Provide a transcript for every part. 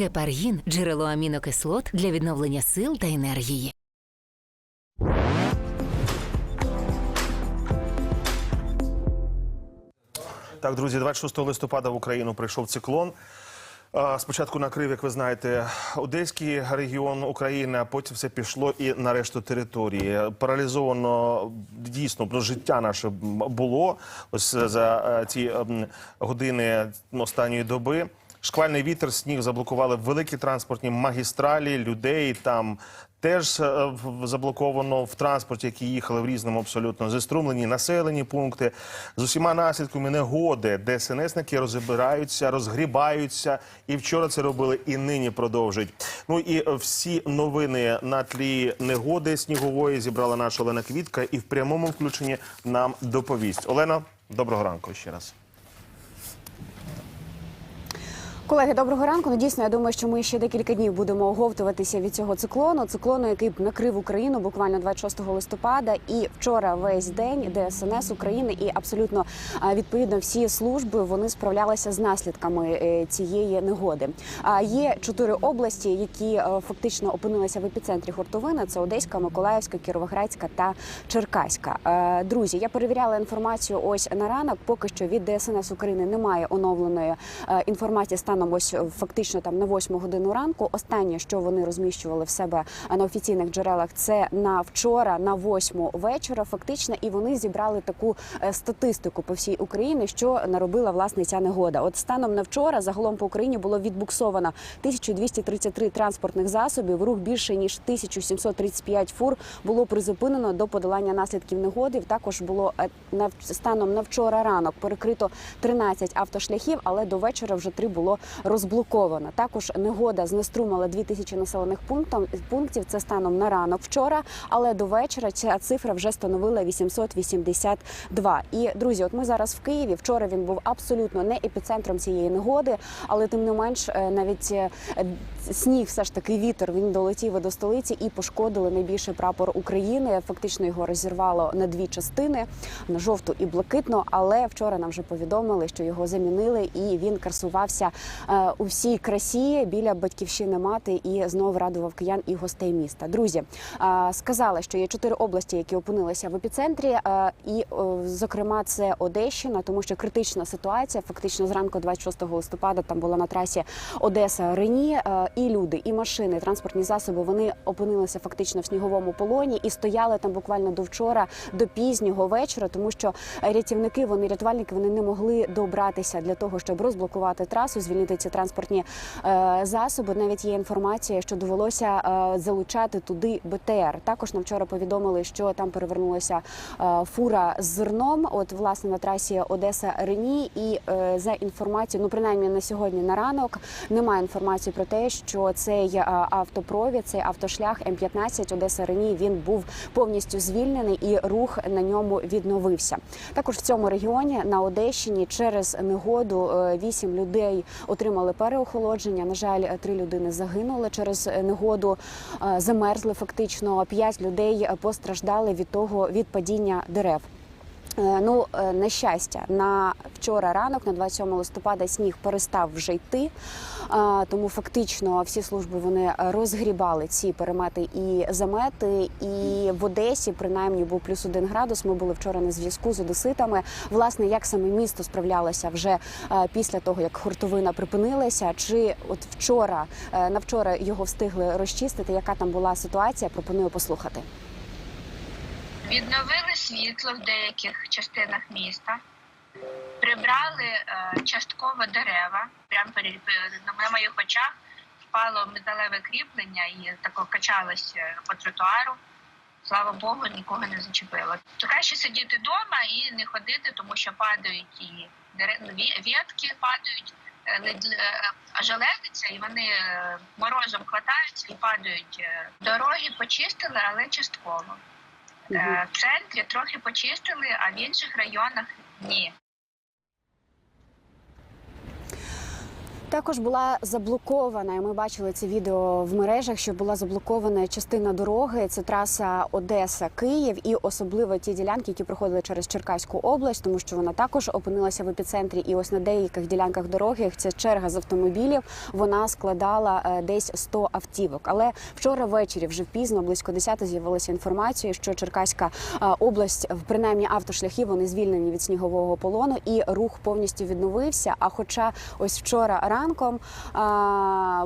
Гепаргін джерело амінокислот для відновлення сил та енергії. Так, друзі, 26 листопада в Україну прийшов циклон. Спочатку накрив, як ви знаєте, Одеський регіон України, а потім все пішло і на решту території. Паралізовано дійсно ну, життя наше було ось за е, ці ем, години останньої доби. Шквальний вітер, сніг заблокували великі транспортні магістралі, людей там теж е, заблоковано в транспорті, які їхали в різному абсолютно зеструмлені населені пункти з усіма наслідками негоди, де СНСники розбираються, розгрібаються. І вчора це робили, і нині продовжують. Ну і е, всі новини на тлі негоди снігової зібрала наша Олена Квітка і в прямому включенні нам доповість. Олена, доброго ранку ще раз. Колеги, доброго ранку. Ну дійсно, я думаю, що ми ще декілька днів будемо оговтуватися від цього циклону. Циклону, який накрив Україну буквально 26 листопада. І вчора весь день ДСНС України і абсолютно відповідно всі служби вони справлялися з наслідками е, цієї негоди. А є чотири області, які е, фактично опинилися в епіцентрі гуртовини. Це Одеська, Миколаївська, Кіровоградська та Черкаська. Друзі, я перевіряла інформацію ось на ранок. Поки що від ДСНС України немає оновленої е, інформації станом ось е, фактично там на 8 годину ранку. Останнє, що вони розміщували в себе е, на офіційних джерелах, це на вчора, на 8 вечора, фактично, і вони зібрали таку е, статистику по всій Україні, що наробила власне ця негода. От станом на вчора загалом по Україні було відбуксовано 1233 транспортних засобів. Рух більше ніж 1735 фур було призупинено до подолання наслідків негоди. Також було станом на вчора ранок перекрито 13 автошляхів, але до вечора вже три було розблоковано. Також негода знеструмила 2000 населених пунктів. Це станом на ранок вчора, але до вечора ця цифра вже становила 882. І друзі, от ми зараз в Києві. Вчора він був абсолютно не епіцентром цієї негоди, але тим не менш, е, навіть е, сніг, все ж таки вітер, він долетів до столиці і пошкодили найбільший прапор України. Фактично його розірвало на дві частини на жовту і блакитну. Але вчора нам вже повідомили, що його замінили, і він красувався у всій красі біля батьківщини мати і знову радував киян і гостей міста. Друзі е, сказали, що є чотири області, які опинилися в епіцентрі, е, і е, зокрема це Одещина, тому що критична ситуація. Фактично зранку 26 листопада там була на трасі Одеса Рені. е, І люди, і машини, і транспортні засоби вони опинилися фактично в сніговому полоні і стояли там буквально до вчора, до пізнього вечора, тому що рятівники, вони рятувальники, вони не могли добратися для того, щоб розблокувати трасу, звільнити ці транспортні е, засоби. Навіть є інформація, що довелося е, залучати туди БТР. Також нам вчора повідомили, що там перевернулася е, фура з зерном. От власне на трасі Одеса Рені, і за інформацією, ну принаймні на сьогодні на ранок немає інформації про те, що цей автопровід, цей автошлях М15 Одеса Рені він був повністю звільнений і рух на ньому відновився. Також в цьому регіоні на Одещині через негоду вісім людей отримали переохолодження. На жаль, три людини загинули через е, негоду, е, замерзли фактично. П'ять людей е, постраждали від того від падіння дерев. Е, Ну, е, на щастя, на вчора ранок, на 27 листопада, сніг перестав вже йти. Е, Тому фактично всі служби вони розгрібали ці перемети і замети. І в Одесі, принаймні, був плюс один градус. Ми були вчора на зв'язку з одеситами. Власне, як саме місто справлялося вже після того, як хуртовина припинилася, чи от вчора на вчора його встигли розчистити? Яка там була ситуація? Пропоную послухати. Відновили світло в деяких частинах міста, прибрали е, частково дерева. Прямо перед на моїх очах впало металеве кріплення і тако качалось е, по тротуару. Слава Богу, нікого не зачепило. То краще сидіти вдома і не ходити, тому що падають і дере- ві- ветки падають, е, е, железиться, і вони е, морозом хватаються і падають. Е, Дороги почистили, але частково. Е, В центрі трохи почистили, а в інших районах ні. Також була заблокована, і ми бачили це відео в мережах, що була заблокована частина дороги. Це траса Одеса-Київ, і особливо ті ділянки, які проходили через Черкаську область, тому що вона також опинилася в епіцентрі. І ось на деяких ділянках дороги ця черга з автомобілів вона складала е, десь 100 автівок. Але вчора ввечері, вже пізно, близько 10 з'явилася інформація, що Черкаська е, область, принаймні автошляхи, вони звільнені від снігового полону, і рух повністю відновився. А хоча ось вчора ранком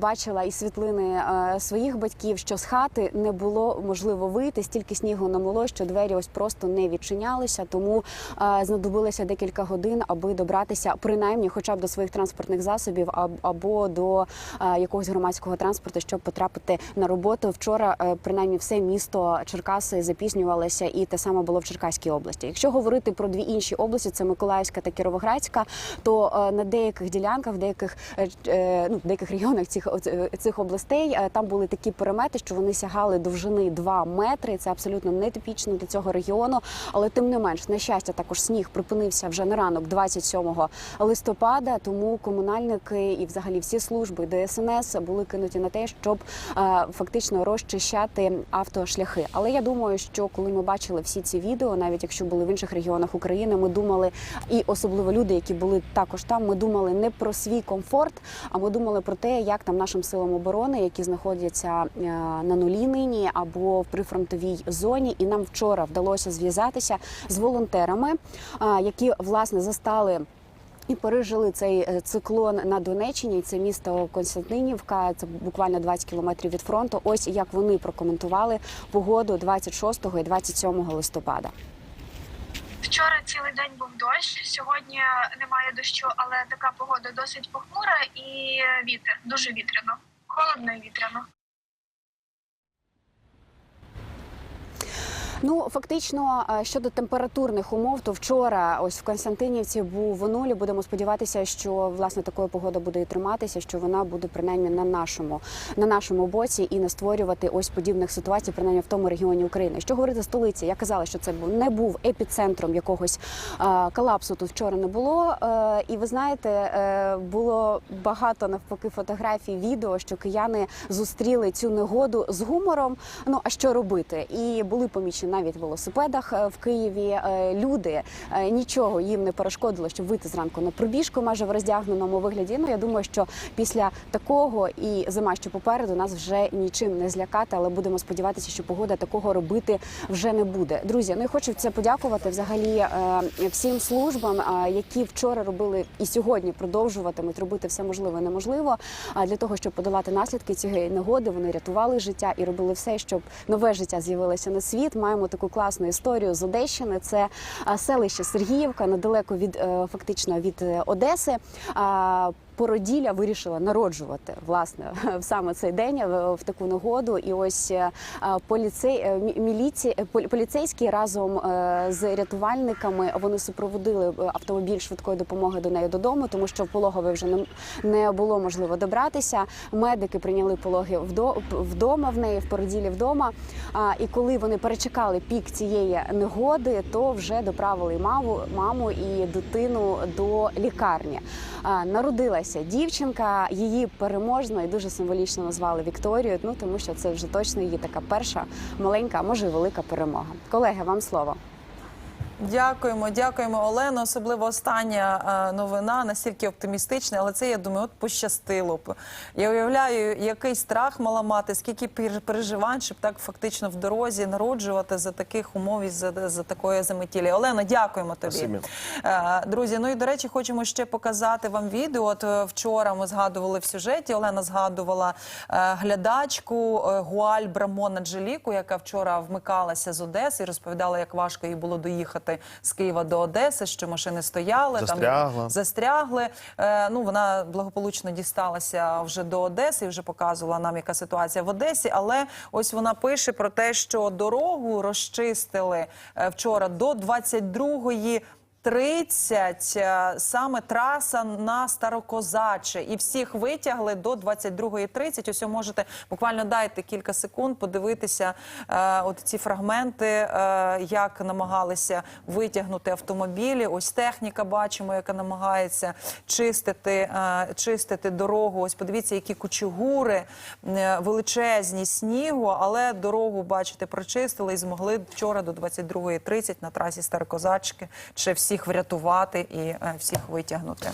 бачила і світлини а, своїх батьків, що з хати не було можливо вийти, стільки снігу намело, що двері ось просто не відчинялися. Тому а, знадобилося декілька годин, аби добратися принаймні, хоча б до своїх транспортних засобів, аб- або до а, якогось громадського транспорту, щоб потрапити на роботу. Вчора е, принаймні все місто Черкаси запізнювалося, і те саме було в Черкаській області. Якщо говорити про дві інші області, це Миколаївська та Кіровоградська, то е, на деяких ділянках, в деяких е, е, ну, в деяких регіонах цих цих областей е, там були такі перемети, що вони сягали довжини 2 метри. Це абсолютно нетипічно для цього регіону. Але тим не менш, на щастя, також сніг припинився вже на ранок 27 листопада. Тому комунальники і взагалі всі служби ДСНС були кинуті на те, щоб е, фактично розчищати автошляхи. Але я думаю, що коли ми бачили всі ці відео, навіть якщо були в інших регіонах України, ми думали, і особливо люди, які були також там, ми думали не про свій комфорт, а ми думали про те, як там нашим силам оборони, які знаходяться е, на нулі нині або в прифронтовій зоні. І нам вчора вдалося зв'язатися з волонтерами, е, які власне застали. І пережили цей е, циклон на Донеччині. Це місто Константинівка. Це буквально 20 кілометрів від фронту. Ось як вони прокоментували погоду 26 і 27 листопада. Вчора цілий день був дощ. Сьогодні немає дощу, але така погода досить похмура і вітер дуже вітряно. Холодно і вітряно. Ну фактично е, щодо температурних умов, то вчора ось в Константинівці був нулі. Будемо сподіватися, що власне такою погода буде і триматися, що вона буде принаймні на нашому на нашому боці і не створювати ось подібних ситуацій, принаймні в тому регіоні України. Що говорити столиці? Я казала, що це не був епіцентром якогось е, колапсу. Тут вчора не було. Е, і ви знаєте, е, було багато навпаки фотографій, відео, що кияни зустріли цю негоду з гумором. Ну а що робити? І були помічені навіть велосипедах е, в Києві. Е, Люди е, нічого їм не перешкодило, щоб вийти зранку на пробіжку, майже в роздягненому вигляді. Ну я думаю, що після такого і зима, що попереду, нас вже нічим не злякати, але будемо сподіватися, що погода такого робити вже не буде. Друзі, ну і хочу це подякувати взагалі всім службам, які вчора робили і сьогодні продовжуватимуть робити все можливе і неможливо. Для того, щоб подолати наслідки цієї негоди, вони рятували життя і робили все, щоб нове життя з'явилося на світ. Маємо таку класну історію з Одещини. Це селище Сергіївка, недалеко від е, фактично від е, Одеси. Породілля вирішила народжувати власне в саме цей день в, в таку нагоду. І ось е, поліцей е, мі- міліці, е, поліцейські разом е, з рятувальниками вони супроводили е, автомобіль швидкої допомоги до неї додому, тому що в пологове вже не, було можливо добратися. Медики прийняли пологи вдо, вдома в неї, в породілі вдома. І коли вони перечекали пік цієї негоди, то вже доправили маму, маму і дитину до лікарні. А, народилася дівчинка, її переможно і дуже символічно назвали Вікторією. Ну тому що це вже точно її така перша маленька, а може й велика перемога. Колеги, вам слово. Дякуємо, дякуємо, Олено. Особливо остання е, новина настільки оптимістична, але це я думаю, от пощастило б. Я уявляю, який страх мала мати, скільки пер- переживань, щоб так фактично в дорозі народжувати за таких умов і за, за такої заметілі. Олено, дякуємо тобі. Спасибі. Е, Друзі, ну і до речі, хочемо ще показати вам відео. От е, вчора ми згадували в сюжеті. Олена згадувала глядачку Гуаль Брамон Анжеліку, яка вчора вмикалася з Одеси і розповідала, як важко їй було доїхати з Києва до Одеси, що машини стояли Застрягла. там застрягли. Е, ну вона благополучно дісталася вже до Одеси і вже показувала нам, яка ситуація в Одесі. Але ось вона пише про те, що дорогу розчистили е, вчора до 22-ї 22.30 е, саме траса на Старокозаче. І всіх витягли до 22.30. Ось можете буквально дайте кілька секунд подивитися е, от ці фрагменти, е, як намагалися витягнути автомобілі. Ось техніка бачимо, яка намагається чистити, е, чистити дорогу. Ось подивіться, які кучугури е, величезні снігу, але дорогу, бачите, прочистили і змогли вчора до 22.30 на трасі Старокозачки ще всіх врятувати і е, всіх витягнути.